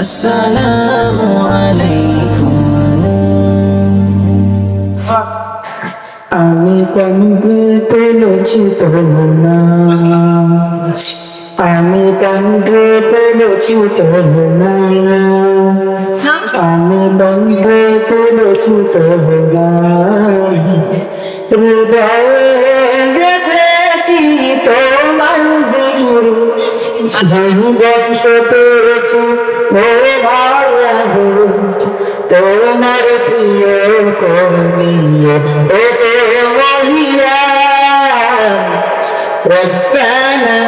আসসালামু আলাইকুম আমি কমবে পেলেছি তোমার আমি কমবে পেলেছি তোমার আমি বন্ধে পেলেছি তোমার হৃদয়ে গেঁথেছি তোমার জিগির জীবন পেয়েছি ওরে ভালো তোমার প্রিয় কর্মীয় ওরে মহিলা ربنا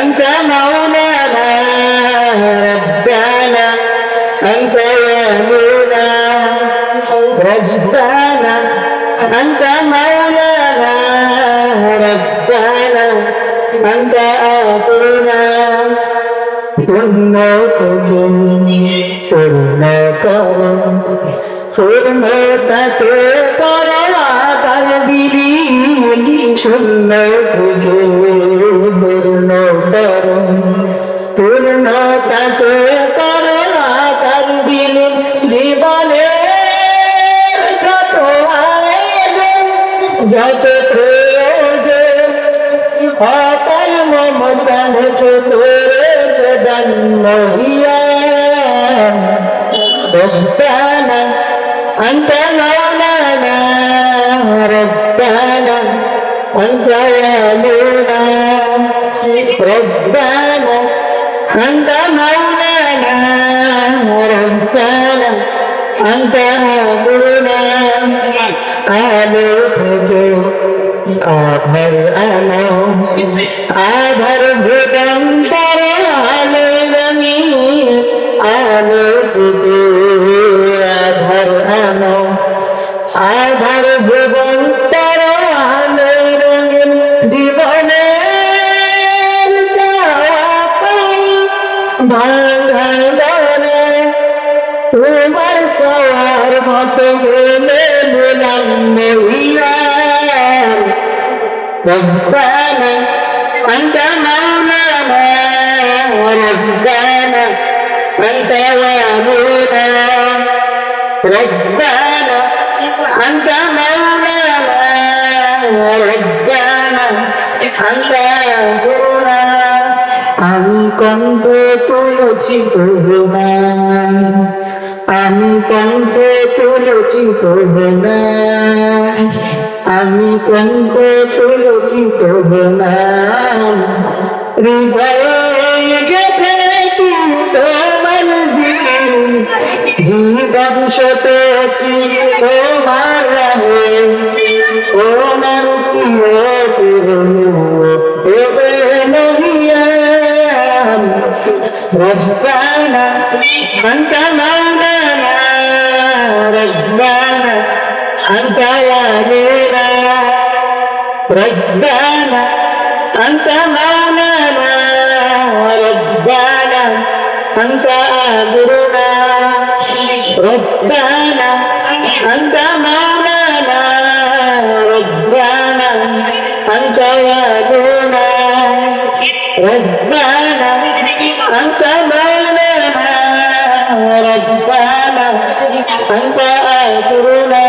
أنت مولانا ربنا أنت يمونا ربنا أنت مولانا ربنا أنت أبونا পূর্ণ তুমি পূর্ণ কর পূর্ণ তাতে কর দিলি শূন্য পূর্ণ কর পূর্ণ তাতে কর দিলি জীবনে যত প্রয়োজন সকাল মমতান করেছে أبدا وهيا ربنا أنت مولانا ربنا أنت ولينا ربنا أنت مولانا ربنا أنت هادونا آمين আধার আলো আধার ভুবন্তর আলো রঙি আলো দিবে আধার আলো আধার ভুবন্তর আলো রঙিন জীবনে ভাঙারে তোমার চাওয়ার মতো হলে বলাম মহিলা ربنا أنت مولانا ربنا أنت ولينا ربنا أنت مولانا ربنا أنت أبونا আমি কন্ত তুলছি তোহনা আমি কন্ত তুলছি তোহনা আমি কঙ্ক তুলচিত হলাম হৃদয়ে গেছি তোমার জীবন। সতেছি তোমার রাহে। তোমার ربنا أنت مولانا ربنا أنت آجرنا ربنا أنت مولانا ربنا أنت ولينا ربنا أنت مولانا ربنا أنت آجرنا